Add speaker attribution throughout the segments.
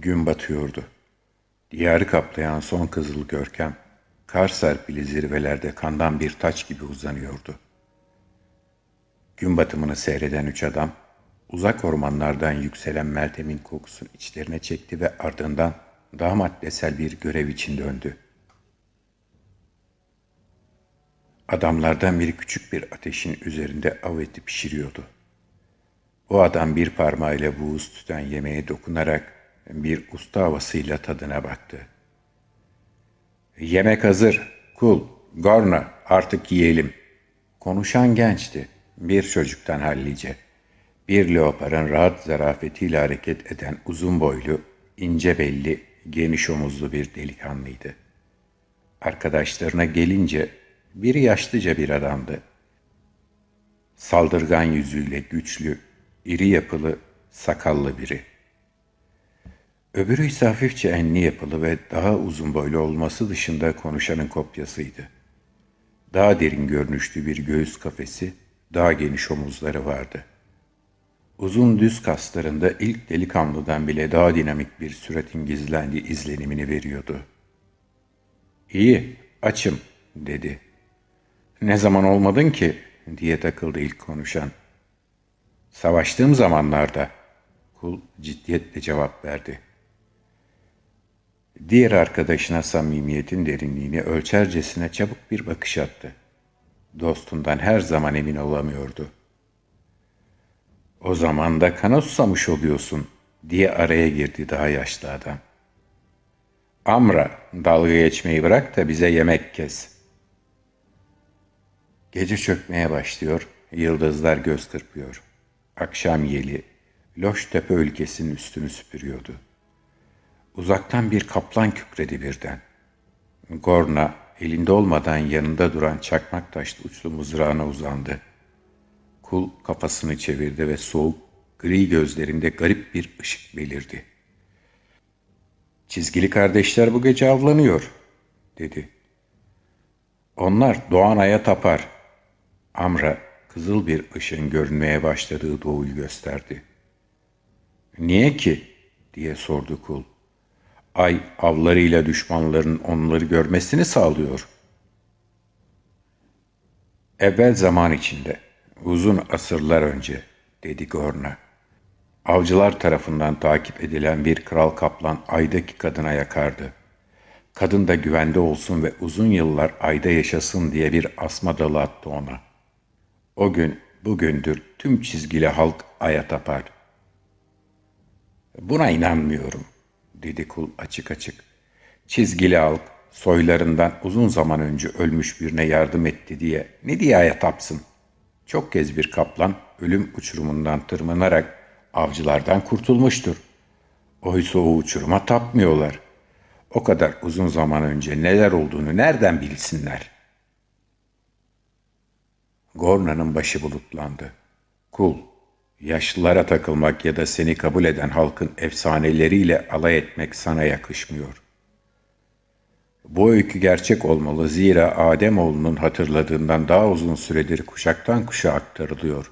Speaker 1: Gün batıyordu. Diyarı kaplayan son kızıl görkem, kar serpili zirvelerde kandan bir taç gibi uzanıyordu. Gün batımını seyreden üç adam, uzak ormanlardan yükselen Meltem'in kokusunu içlerine çekti ve ardından daha maddesel bir görev için döndü. Adamlardan biri küçük bir ateşin üzerinde av eti pişiriyordu. O adam bir parmağıyla buğuz tüten yemeğe dokunarak bir usta havasıyla tadına baktı. Yemek hazır, kul, gorna, artık yiyelim. Konuşan gençti, bir çocuktan hallice. Bir leoparın rahat zarafetiyle hareket eden uzun boylu, ince belli, geniş omuzlu bir delikanlıydı. Arkadaşlarına gelince biri yaşlıca bir adamdı. Saldırgan yüzüyle güçlü, iri yapılı, sakallı biri. Öbürü ise hafifçe enli yapılı ve daha uzun boylu olması dışında konuşanın kopyasıydı. Daha derin görünüşlü bir göğüs kafesi, daha geniş omuzları vardı. Uzun düz kaslarında ilk delikanlıdan bile daha dinamik bir süratin gizlendiği izlenimini veriyordu. İyi, açım, dedi. Ne zaman olmadın ki, diye takıldı ilk konuşan. Savaştığım zamanlarda, kul ciddiyetle cevap verdi. Diğer arkadaşına samimiyetin derinliğini ölçercesine çabuk bir bakış attı. Dostundan her zaman emin olamıyordu. O zaman da kana susamış oluyorsun diye araya girdi daha yaşlı adam. Amra dalga geçmeyi bırak da bize yemek kes. Gece çökmeye başlıyor, yıldızlar göz kırpıyor. Akşam yeli, Loştepe ülkesinin üstünü süpürüyordu.'' Uzaktan bir kaplan kükredi birden. Gorna elinde olmadan yanında duran çakmak taşlı uçlu mızrağına uzandı. Kul kafasını çevirdi ve soğuk, gri gözlerinde garip bir ışık belirdi. Çizgili kardeşler bu gece avlanıyor, dedi. Onlar Doğan Ay'a tapar. Amra kızıl bir ışın görünmeye başladığı doğuyu gösterdi. Niye ki? diye sordu kul. Ay avlarıyla düşmanların onları görmesini sağlıyor. Evvel zaman içinde, uzun asırlar önce, dedi Gorna. Avcılar tarafından takip edilen bir kral kaplan aydaki kadına yakardı. Kadın da güvende olsun ve uzun yıllar ayda yaşasın diye bir asma dalı attı ona. O gün bugündür tüm çizgili halk aya tapar. Buna inanmıyorum.'' Dedi kul açık açık. Çizgili halk soylarından uzun zaman önce ölmüş birine yardım etti diye ne diye aya tapsın? Çok kez bir kaplan ölüm uçurumundan tırmanarak avcılardan kurtulmuştur. Oysa o uçuruma tapmıyorlar. O kadar uzun zaman önce neler olduğunu nereden bilsinler? Gorna'nın başı bulutlandı. Kul, Yaşlılara takılmak ya da seni kabul eden halkın efsaneleriyle alay etmek sana yakışmıyor. Bu öykü gerçek olmalı zira Ademoğlunun hatırladığından daha uzun süredir kuşaktan kuşa aktarılıyor.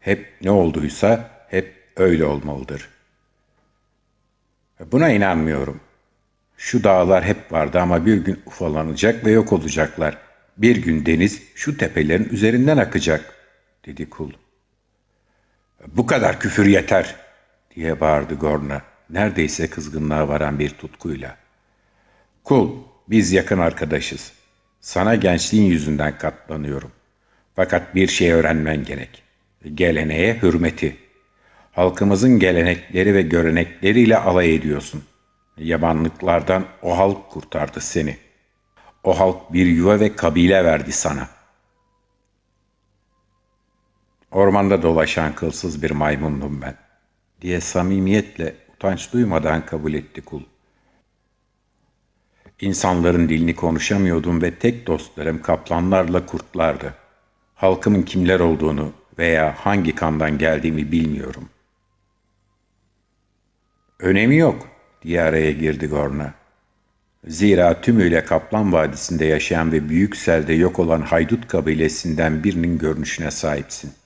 Speaker 1: Hep ne olduysa hep öyle olmalıdır. Buna inanmıyorum. Şu dağlar hep vardı ama bir gün ufalanacak ve yok olacaklar. Bir gün deniz şu tepelerin üzerinden akacak, dedi kul. Bu kadar küfür yeter diye bağırdı Gorna neredeyse kızgınlığa varan bir tutkuyla. Kul biz yakın arkadaşız. Sana gençliğin yüzünden katlanıyorum. Fakat bir şey öğrenmen gerek. Geleneğe hürmeti. Halkımızın gelenekleri ve görenekleriyle alay ediyorsun. Yabanlıklardan o halk kurtardı seni. O halk bir yuva ve kabile verdi sana. Ormanda dolaşan kılsız bir maymundum ben, diye samimiyetle utanç duymadan kabul etti kul. İnsanların dilini konuşamıyordum ve tek dostlarım kaplanlarla kurtlardı. Halkımın kimler olduğunu veya hangi kandan geldiğimi bilmiyorum. Önemi yok, diye araya girdi Gorna. Zira tümüyle Kaplan Vadisi'nde yaşayan ve büyük selde yok olan haydut kabilesinden birinin görünüşüne sahipsin.''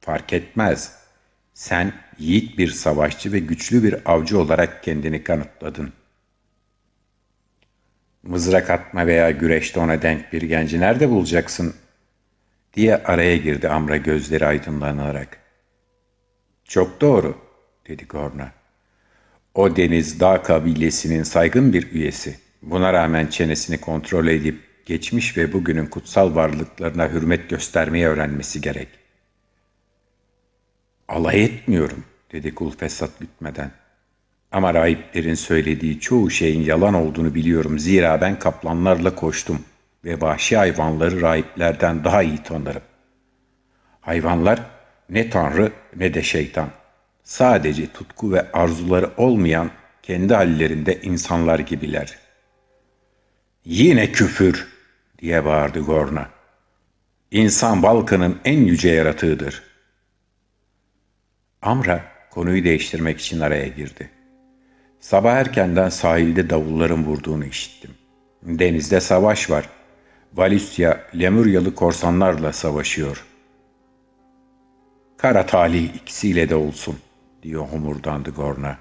Speaker 1: Fark etmez. Sen yiğit bir savaşçı ve güçlü bir avcı olarak kendini kanıtladın. Mızrak atma veya güreşte ona denk bir genci nerede bulacaksın? diye araya girdi Amra gözleri aydınlanarak. Çok doğru, dedi Gorna. O deniz dağ kabilesinin saygın bir üyesi. Buna rağmen çenesini kontrol edip geçmiş ve bugünün kutsal varlıklarına hürmet göstermeyi öğrenmesi gerek. Alay etmiyorum, dedi kul fesat gütmeden. Ama rahiplerin söylediği çoğu şeyin yalan olduğunu biliyorum. Zira ben kaplanlarla koştum ve vahşi hayvanları rahiplerden daha iyi tanırım. Hayvanlar ne tanrı ne de şeytan. Sadece tutku ve arzuları olmayan kendi hallerinde insanlar gibiler. Yine küfür diye bağırdı Gorna. İnsan Balkan'ın en yüce yaratığıdır. Amra konuyu değiştirmek için araya girdi. Sabah erkenden sahilde davulların vurduğunu işittim. Denizde savaş var. Valisya, Lemuryalı korsanlarla savaşıyor. Kara talih ikisiyle de olsun, diyor homurdandı Gorna.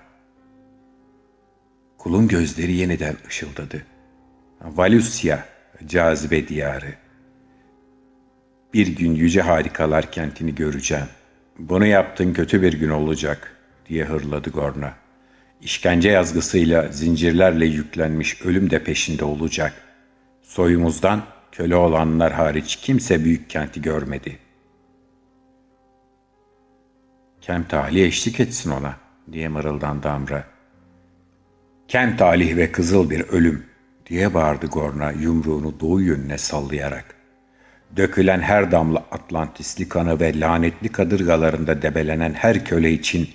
Speaker 1: Kulun gözleri yeniden ışıldadı. Valusya, cazibe diyarı. Bir gün yüce harikalar kentini göreceğim. Bunu yaptın kötü bir gün olacak, diye hırladı Gorna. İşkence yazgısıyla zincirlerle yüklenmiş ölüm de peşinde olacak. Soyumuzdan köle olanlar hariç kimse büyük kenti görmedi. Kent ahli eşlik etsin ona, diye mırıldandı Amra. Kent talih ve kızıl bir ölüm, diye bağırdı Gorna yumruğunu doğu yönüne sallayarak. Dökülen her damla Atlantisli kanı ve lanetli kadırgalarında debelenen her köle için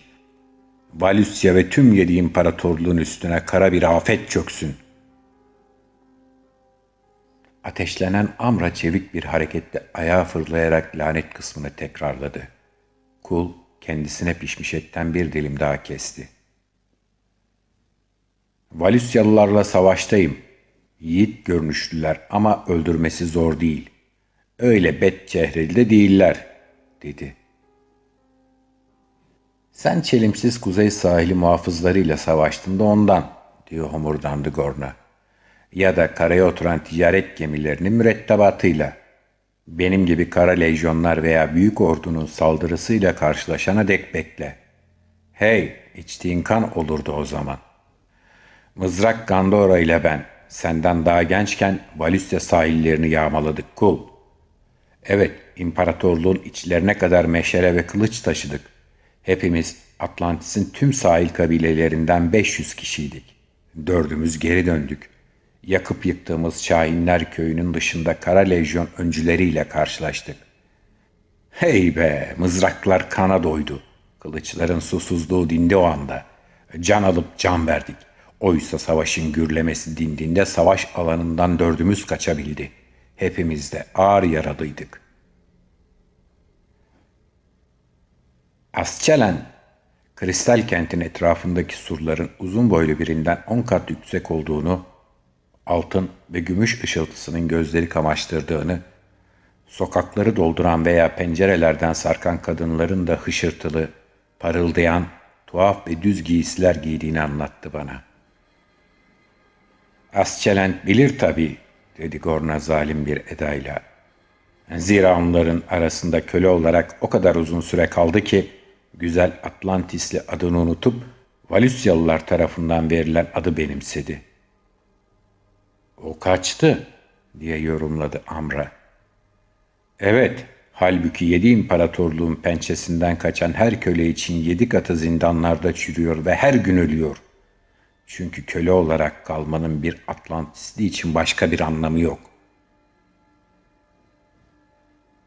Speaker 1: Valusya ve tüm yedi imparatorluğun üstüne kara bir afet çöksün. Ateşlenen Amra çevik bir hareketle ayağa fırlayarak lanet kısmını tekrarladı. Kul kendisine pişmiş etten bir dilim daha kesti. Valusyalılarla savaştayım. Yiğit görünüşlüler ama öldürmesi zor değil. Öyle bet çehreli de değiller, dedi.'' Sen çelimsiz kuzey sahili muhafızlarıyla savaştın da ondan, diyor homurdandı Gorna. Ya da karaya oturan ticaret gemilerinin mürettebatıyla. Benim gibi kara lejyonlar veya büyük ordunun saldırısıyla karşılaşana dek bekle. Hey, içtiğin kan olurdu o zaman. Mızrak Gandora ile ben, senden daha gençken Valüsya sahillerini yağmaladık kul. Evet, imparatorluğun içlerine kadar meşale ve kılıç taşıdık. Hepimiz Atlantis'in tüm sahil kabilelerinden 500 kişiydik. Dördümüz geri döndük. Yakıp yıktığımız Şahinler köyünün dışında Kara Lejyon öncüleriyle karşılaştık. Hey be, mızraklar kana doydu. Kılıçların susuzluğu dindi o anda. Can alıp can verdik. Oysa savaşın gürlemesi dindiğinde savaş alanından dördümüz kaçabildi. Hepimiz de ağır yaralıydık. Asçelen, kristal kentin etrafındaki surların uzun boylu birinden on kat yüksek olduğunu, altın ve gümüş ışıltısının gözleri kamaştırdığını, sokakları dolduran veya pencerelerden sarkan kadınların da hışırtılı, parıldayan, tuhaf ve düz giysiler giydiğini anlattı bana. Asçelent bilir tabii, dedi Gorna zalim bir edayla. Zira onların arasında köle olarak o kadar uzun süre kaldı ki, güzel Atlantisli adını unutup Valüsyalılar tarafından verilen adı benimsedi. O kaçtı diye yorumladı Amra. Evet, halbuki yedi imparatorluğun pençesinden kaçan her köle için yedi katı zindanlarda çürüyor ve her gün ölüyor. Çünkü köle olarak kalmanın bir Atlantisli için başka bir anlamı yok.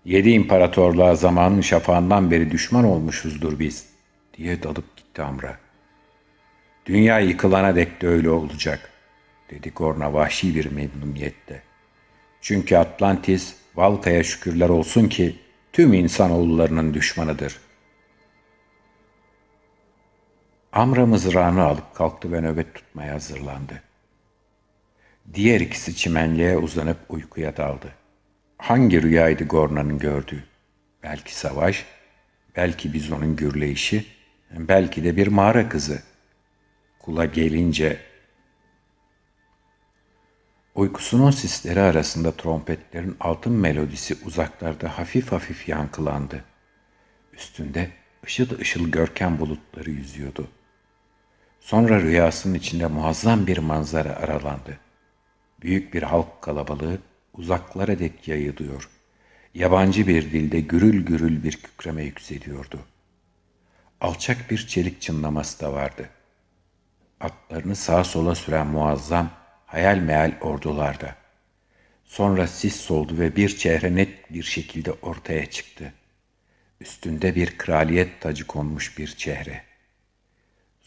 Speaker 1: Yedi imparatorluğa zamanın şafağından beri düşman olmuşuzdur biz, diye dalıp gitti Amra. Dünya yıkılana dek de öyle olacak, dedi Gorna vahşi bir memnuniyetle. Çünkü Atlantis, Valka'ya şükürler olsun ki tüm insanoğullarının düşmanıdır. Amra mızrağını alıp kalktı ve nöbet tutmaya hazırlandı. Diğer ikisi çimenliğe uzanıp uykuya daldı. Hangi rüyaydı Gorna'nın gördüğü? Belki savaş, belki bizonun gürleyişi, Belki de bir mağara kızı. Kula gelince uykusunun sisleri arasında trompetlerin altın melodisi uzaklarda hafif hafif yankılandı. Üstünde ışıl ışıl görkem bulutları yüzüyordu. Sonra rüyasının içinde muazzam bir manzara aralandı. Büyük bir halk kalabalığı uzaklara dek yayılıyor. Yabancı bir dilde gürül gürül bir kükreme yükseliyordu. Alçak bir çelik çınlaması da vardı. Atlarını sağa sola süren muazzam, hayal meyal ordularda. Sonra sis soldu ve bir çehre net bir şekilde ortaya çıktı. Üstünde bir kraliyet tacı konmuş bir çehre.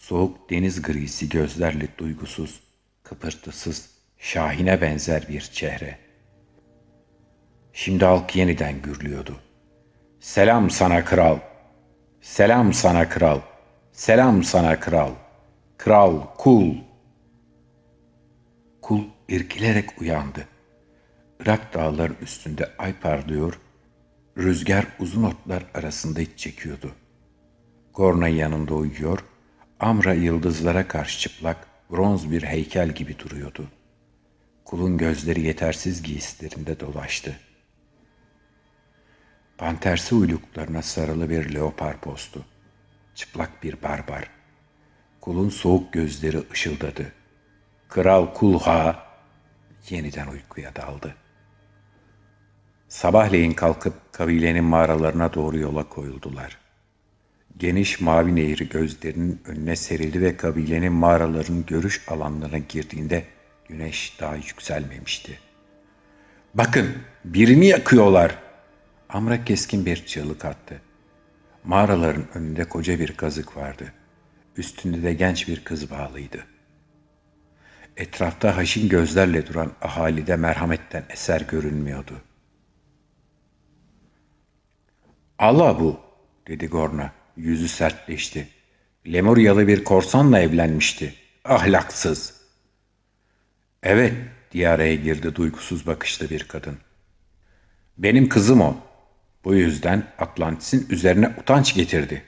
Speaker 1: Soğuk deniz grisi gözlerle duygusuz, kıpırtısız, şahine benzer bir çehre. Şimdi halk yeniden gürlüyordu. Selam sana kral. Selam sana kral. Selam sana kral. Kral kul. Kul irkilerek uyandı. Irak dağların üstünde ay parlıyor, rüzgar uzun otlar arasında iç çekiyordu. Gorna yanında uyuyor, Amra yıldızlara karşı çıplak, bronz bir heykel gibi duruyordu. Kulun gözleri yetersiz giysilerinde dolaştı. Pantersi uyluklarına sarılı bir leopar postu. Çıplak bir barbar. Kulun soğuk gözleri ışıldadı. Kral Kulha yeniden uykuya daldı. Sabahleyin kalkıp kabilenin mağaralarına doğru yola koyuldular. Geniş mavi nehri gözlerinin önüne serildi ve kabilenin mağaraların görüş alanlarına girdiğinde güneş daha yükselmemişti. Bakın birini yakıyorlar. Amra keskin bir çığlık attı. Mağaraların önünde koca bir kazık vardı. Üstünde de genç bir kız bağlıydı. Etrafta haşin gözlerle duran ahalide merhametten eser görünmüyordu. Allah bu, dedi Gorna. Yüzü sertleşti. Lemuryalı bir korsanla evlenmişti. Ahlaksız. Evet, diye araya girdi duygusuz bakışlı bir kadın. Benim kızım o. Bu yüzden Atlantis'in üzerine utanç getirdi.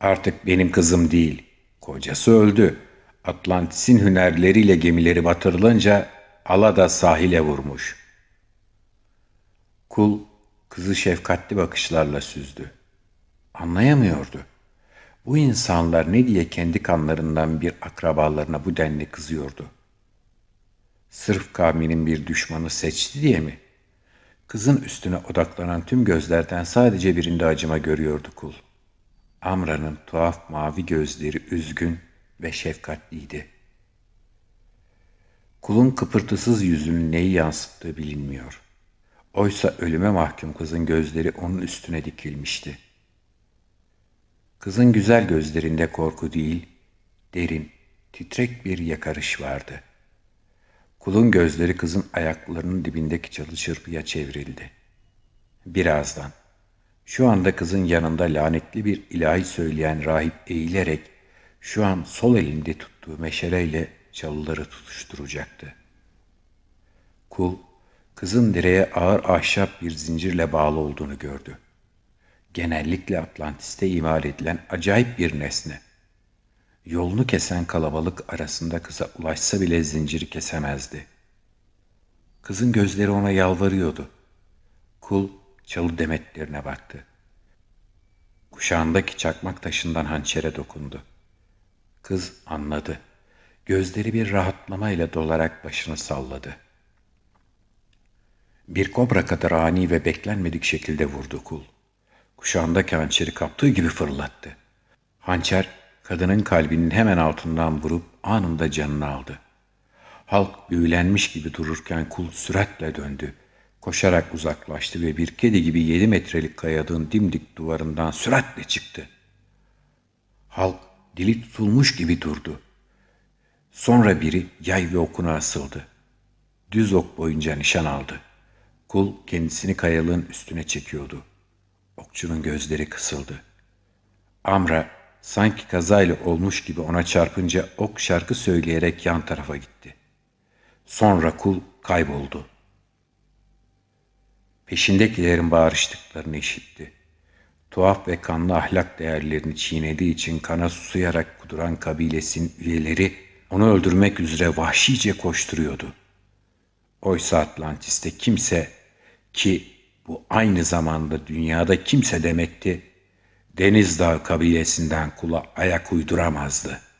Speaker 1: Artık benim kızım değil. Kocası öldü. Atlantis'in hünerleriyle gemileri batırılınca ala da sahile vurmuş. Kul kızı şefkatli bakışlarla süzdü. Anlayamıyordu. Bu insanlar ne diye kendi kanlarından bir akrabalarına bu denli kızıyordu? Sırf kavminin bir düşmanı seçti diye mi? Kızın üstüne odaklanan tüm gözlerden sadece birinde acıma görüyordu kul. Amra'nın tuhaf mavi gözleri üzgün ve şefkatliydi. Kulun kıpırtısız yüzünün neyi yansıttığı bilinmiyor. Oysa ölüme mahkum kızın gözleri onun üstüne dikilmişti. Kızın güzel gözlerinde korku değil, derin, titrek bir yakarış vardı. Kulun gözleri kızın ayaklarının dibindeki çalı çırpıya çevrildi. Birazdan, şu anda kızın yanında lanetli bir ilahi söyleyen rahip eğilerek, şu an sol elinde tuttuğu meşaleyle çalıları tutuşturacaktı. Kul, kızın direğe ağır ahşap bir zincirle bağlı olduğunu gördü genellikle Atlantis'te imal edilen acayip bir nesne. Yolunu kesen kalabalık arasında kıza ulaşsa bile zinciri kesemezdi. Kızın gözleri ona yalvarıyordu. Kul çalı demetlerine baktı. Kuşağındaki çakmak taşından hançere dokundu. Kız anladı. Gözleri bir rahatlamayla dolarak başını salladı. Bir kobra kadar ani ve beklenmedik şekilde vurdu kul kuşağındaki hançeri kaptığı gibi fırlattı. Hançer kadının kalbinin hemen altından vurup anında canını aldı. Halk büyülenmiş gibi dururken kul süratle döndü. Koşarak uzaklaştı ve bir kedi gibi yedi metrelik kayadığın dimdik duvarından süratle çıktı. Halk dili tutulmuş gibi durdu. Sonra biri yay ve okuna asıldı. Düz ok boyunca nişan aldı. Kul kendisini kayalığın üstüne çekiyordu.'' Okçunun gözleri kısıldı. Amra sanki kazayla olmuş gibi ona çarpınca ok şarkı söyleyerek yan tarafa gitti. Sonra kul kayboldu. Peşindekilerin bağırıştıklarını işitti. Tuhaf ve kanlı ahlak değerlerini çiğnediği için kana susayarak kuduran kabilesinin üyeleri onu öldürmek üzere vahşice koşturuyordu. Oysa Atlantis'te kimse ki bu aynı zamanda dünyada kimse demekti, Deniz Dağı kabilesinden kula ayak uyduramazdı.''